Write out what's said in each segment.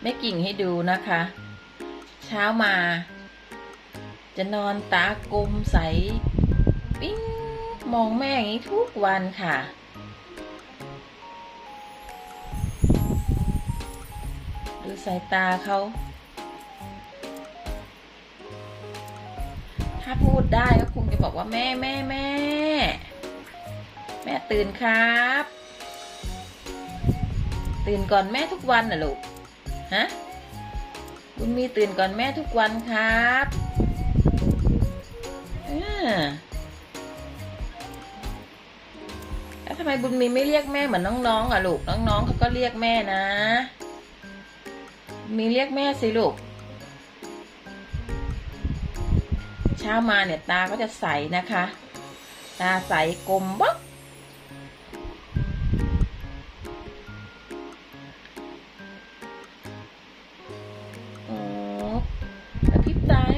แม่กิ่งให้ดูนะคะ เช้ามา จะนอนตากลมใส ปิ้งมองแม่อย่างนี้ทุกวันค่ะ ดูสายตาเขาถ้าพูดได้ก็คงจะบอกว่าแม่แม่แม่ แม่ตื่นครับ ตื่นก่อนแม่ทุกวันน่ะลูก ฮะบุญมีตื่นก่อนแม่ทุกวันครับแล้วทำไมบุญมีไม่เรียกแม่เหมือนน้องๆอะลูกน้องๆเขาก็เรียกแม่นะ มีเรียกแม่สิลูกเช้ามาเนี่ยตาก็จะใสนะคะ ตาใสกลมบ๊อก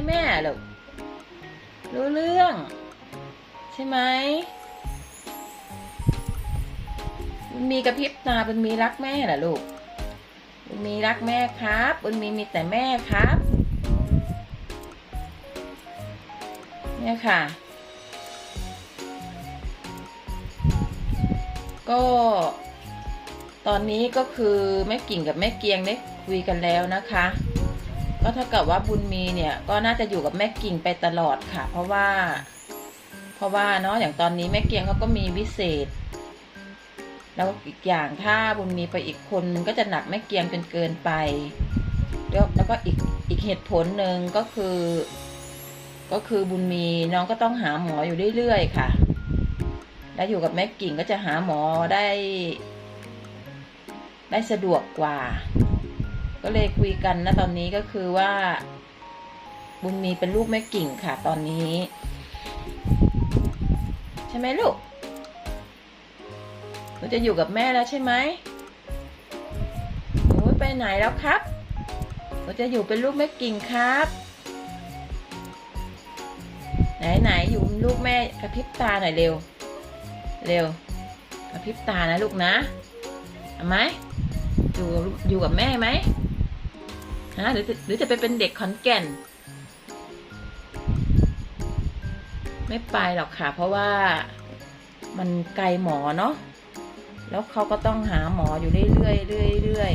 บตาให้แม่ลูกรู้เรื่อง ใช่ไหมบุญมีกระพริบตาบุญมีรักแม่เหรอลูกบุญมีรักแม่ครับบุญมีมีแต่แม่ครับ เนี่ยค่ะ ก็ตอนนี้ก็คือแม่กิ่งกับแม่เกียงได้คุยกันแล้วนะคะ ก็เท่ากับว่าบุญมีเนี่ยก็น่าจะอยู่กับแม่กิ่งไปตลอดค่ะ เพราะว่า เพราะว่าเนาะอย่างตอนนี้แม่เกียงเขาก็มีวิเศษ แล้วอีกอย่างถ้าบุญมีไปอีกคนนึงก็จะหนักแม่เกียงจนเกินไป แล้วแล้วก็อีกอีกเหตุผลหนึ่งก็คือ ก็คือบุญมีน้องก็ต้องหาหมออยู่เรื่อยๆค่ะ แล้วอยู่กับแม่กิ่งก็จะหาหมอได้ ได้สะดวกกว่า ก็เลยคุยกันนะตอนนี้ก็คือว่า บุญมีเป็นลูกแม่กิ่งค่ะ ตอนนี้ ใช่ไหมลูกหนูจะอยู่กับแม่แล้วใช่ไหมหนูไปไหนแล้วครับหนูจะอยู่เป็นลูกแม่กิ่งครับ ไหนไหนอยู่ลูกแม่กระพริบตาหน่อยเร็ว เร็วกระพริบตานะลูกนะเอาไหมอยู่อยู่กับแม่ไหม ฮะหรือจะหรือจะไปเป็นเด็กขอนแก่น ไม่ไปหรอกค่ะ เพราะว่ามันไกลหมอเนาะแล้วเขาก็ต้องหาหมออยู่เรื่อยๆเรื่อยๆเรื่อย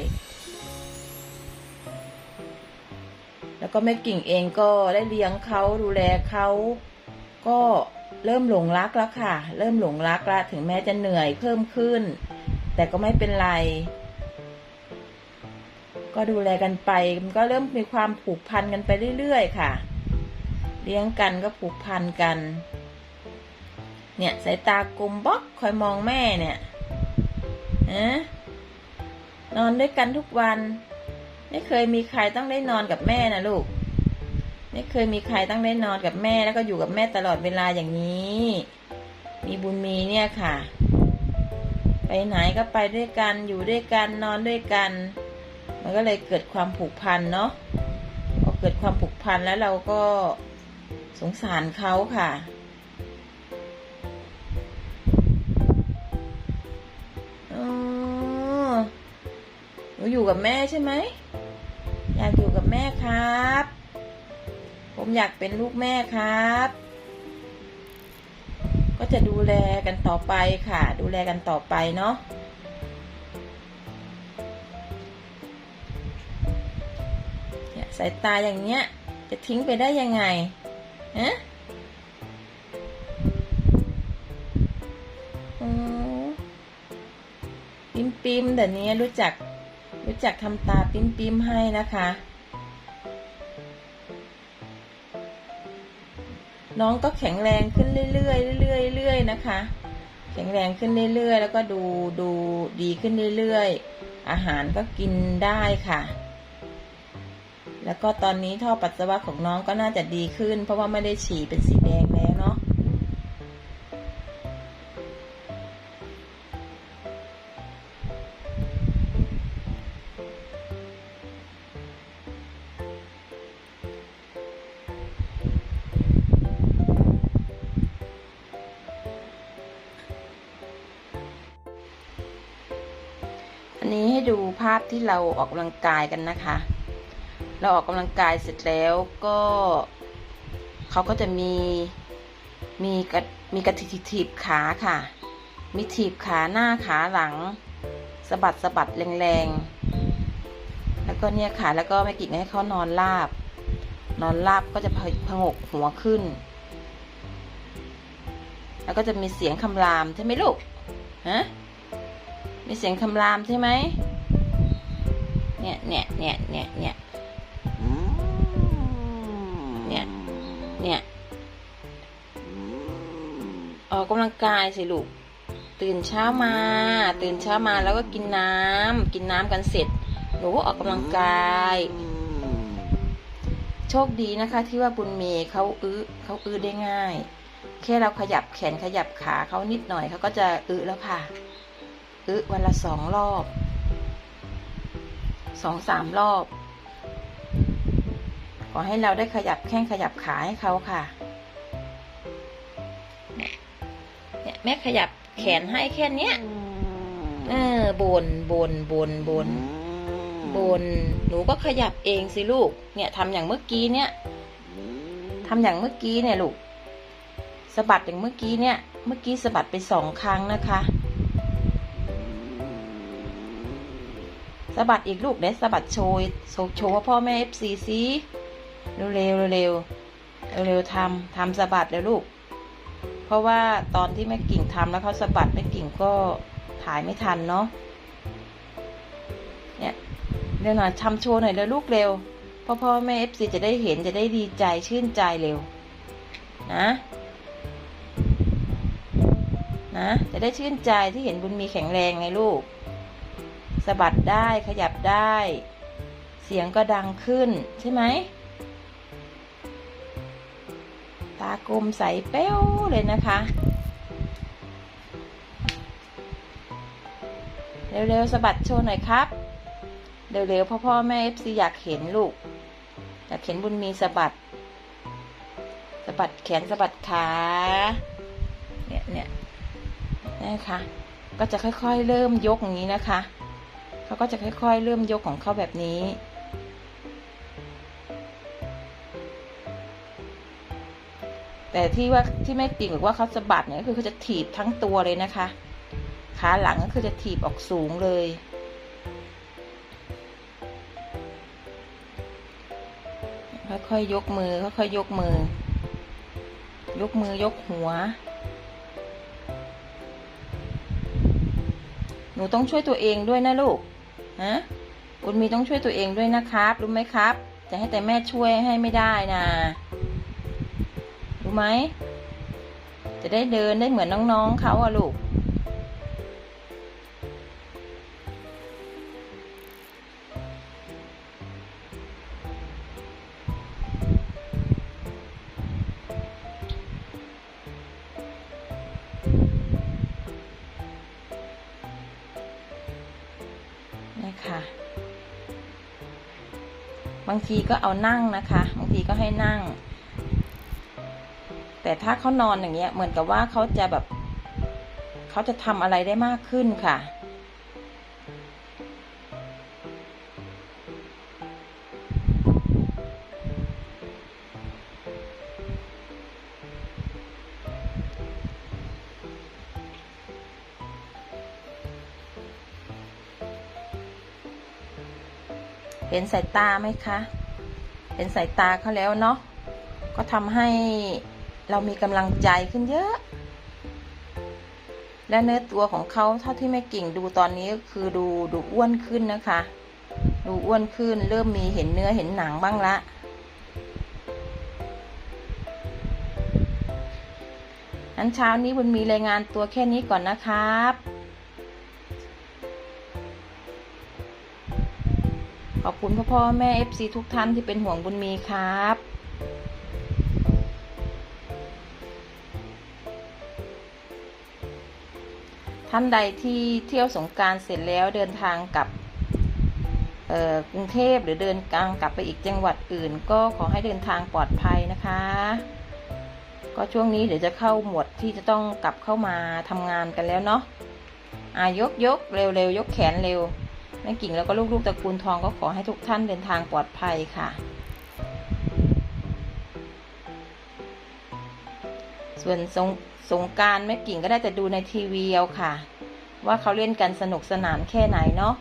แล้วก็แม่กิ่งเองก็ได้เลี้ยงเขาดูแลเขาก็เริ่มหลงรักแล้วค่ะ เริ่มหลงรักล้วถึงแม้จะเหนื่อยเพิ่มขึ้น แต่ก็ไม่เป็นไร ก็ดูแลกันไป มันก็เริ่มมีความผูกพันกันไปเรื่อยๆค่ะ เลี้ยงกันก็ผูกพันกัน เนี่ยสายตากลมบ๊อกคอยมองแม่เนี่ยอะนอนด้วยกันทุกวัน ไม่เคยมีใครต้องได้นอนกับแม่นะลูก ไม่เคยมีใครต้องได้นอนกับแม่แล้วก็อยู่กับแม่ตลอดเวลาอย่างนี้ มีบุญมีเนี่ยค่ะ ไปไหนก็ไปด้วยกันอยู่ด้วยกันนอนด้วยกัน มันก็เลยเกิดความผูกพันเนาะพอเกิดความผูกพันแล้วเราก็สงสารเขาค่ะอ๋อหนูอยู่กับแม่ใช่ไหม อยากอยู่กับแม่ครับ ผมอยากเป็นลูกแม่ครับ ก็จะดูแลกันต่อไปค่ะ ดูแลกันต่อไปเนาะ สายตาอย่างเนี้ย จะทิ้งไปได้ยังไงฮะอืมปิมปิมแต่นี้รู้จัก รู้จักทำตาปิมปิมให้นะคะ น้องก็แข็งแรงขึ้นเรื่อยๆเรื่อยๆเรื่อยๆนะคะ แข็งแรงขึ้นเรื่อยๆ แล้วก็ดูดูดีขึ้นเรื่อยๆ อาหารก็กินได้ค่ะ แล้วก็ตอนนี้ท่อปัสสาวะของน้องก็น่าจะดีขึ้น เพราะว่าไม่ได้ฉี่เป็นสีแดงแล้วเนาะอันนี้ให้ดูภาพที่เราออกกำลังกายกันนะคะ เราออกกำลังกายเสร็จแล้วก็เขาก็จะมีมีกระมีกระถิถีบขาค่ะ มีถีบขาหน้าขาหลังสะบัดสะบัดแรงๆ แล้วก็เนี่ยค่ะ แล้วก็แม่กิ่งให้เขานอนราบ นอนราบก็จะพผงกหัวขึ้น แล้วก็จะมีเสียงคำรามใช่ไหมลูก ฮะ มีเสียงคำรามใช่ไหมเนี่ยเนี่ยเนี่ยเนี่ยเนี่ย กกำลังกายสิลูก ตื่นเช้ามา ตื่นเช้ามาแล้วก็กินน้ำกินน้ำกันเสร็จ หนูก็ออกกำลังกาย โชคดีนะคะ ที่ว่าบุญเมย์เขาอื้อเขาอื้อได้ง่าย แค่เราขยับแขนขยับขาเขานิดหน่อยเขาก็จะอื้อแล้วค่ะ อื้อวันละสองรอบสองสามรอบ ขอให้เราได้ขยับแข้งขยับขาให้เขาค่ะ เนี่ยแม่ขยับแขนให้แค่เนี้ยเออบนบนบนบนบนหนูก็ขยับเองสิลูก เนี่ยทำอย่างเมื่อกี้เนี่ยทำอย่างเมื่อกี้เนี่ยลูกสะบัดอย่างเมื่อกี้เนี่ย เมื่อกี้สะบัดไปสองครั้งนะคะสะบัดอีกลูกเดี๋ยวสะบัดโชยโชว์โชว์ว่าพ่อแม่เอฟซีซีเร็วเร็วเร็วเร็วเร็วทำทำสะบัดแล้วลูกเพ ราะว่าตอนที่แม่กิ่งทำแล้วเขาสะบัดแม่กิ่งก็ถ่ายไม่ทันเนาะเนี่ยเดี๋ยวหน่อยทำโชว์หน่อยแล้วลูกเร็วพ่อพ่อแม่เอฟซีจะได้เห็นจะได้ดีใจชื่นใจเร็ว นะนะจะได้ชื่นใจที่เห็นบุญมีแข็งแรงไงลูกสะบัดได้ขยับได้ เสียงก็ดังขึ้นใช่ไหมากลมใสเป้วเลยนะคะ เร็วๆสะบัดโชว์หน่อยครับ เร็วๆพ่อพ่อแม่เอฟซีอยากเห็นลูก อยากเห็นบุญมีสะบัดสะบัดแขนสะบัดขาเนี่ยเนี่ยนะคะก็จะค่อยๆเริ่มยกอย่างนี้นะคะ เขาก็จะค่อยๆ เริ่มยกของเขาแบบนี้ แต่ที่ว่าที่ไม่ติ่งหรือว่าเขาสะบัดเนี่ยก็คือเขาจะถีบทั้งตัวเลยนะคะขาหลังก็คือจะถีบออกสูงเลย ค่อยๆยกมือค่อยๆยกมือ ยกมือยกหัว หนูต้องช่วยตัวเองด้วยนะลูกฮะบุญมีต้องช่วยตัวเองด้วยนะครับ รู้ไหมครับ จะให้แต่แม่ช่วยให้ไม่ได้นะ ไหม จะได้เดินได้เหมือนน้องๆเขาอะลูกนี่ค่ะบางทีก็เอานั่งนะคะ บางทีก็ให้นั่ง แต่ถ้าเขานอนอย่างเงี้ยเหมือนกับว่าเขาจะแบบเขาจะทำอะไรได้มากขึ้นค่ะ เห็นสายตาไหมคะ เห็นสายตาเขาแล้วเนาะก็ทำให้ เรามีกำลังใจขึ้นเยอะ และเนื้อตัวของเขาเท่าที่แม่กิ่งดูตอนนี้ก็คือดูดูอ้วนขึ้นนะคะ ดูอ้วนขึ้นเริ่มมีเห็นเนื้อเห็นหนังบ้างละนั้นเช้านี้บุญมีรายงานตัวแค่นี้ก่อนนะครับขอบคุณพ่อพ่อแม่ FC ทุกท่านที่เป็นห่วงบุญมีครับ ท่านใดที่เที่ยวสงการเสร็จแล้วเดินทางกลับกรุงเทพหรือเดินกลางกลับไปอีกจังหวัดอื่น ก็ขอให้เดินทางปลอดภัยนะคะ ก็ช่วงนี้เดี๋ยวจะเข้าหมวดที่จะต้องกลับเข้ามาทำงานกันแล้วเนาะอายกยกเร็วเร็วยกแขนเร็วแม่กิ่งแล้วก็ลูกๆตระกูลทองก็ขอให้ทุกท่านเดินทางปลอดภัยค่ะ ส่วนสง สงการแม่กิ่งก็ได้แต่ดูในทีวีเอาค่ะ ว่าเขาเล่นกันสนุกสนานแค่ไหนเนาะ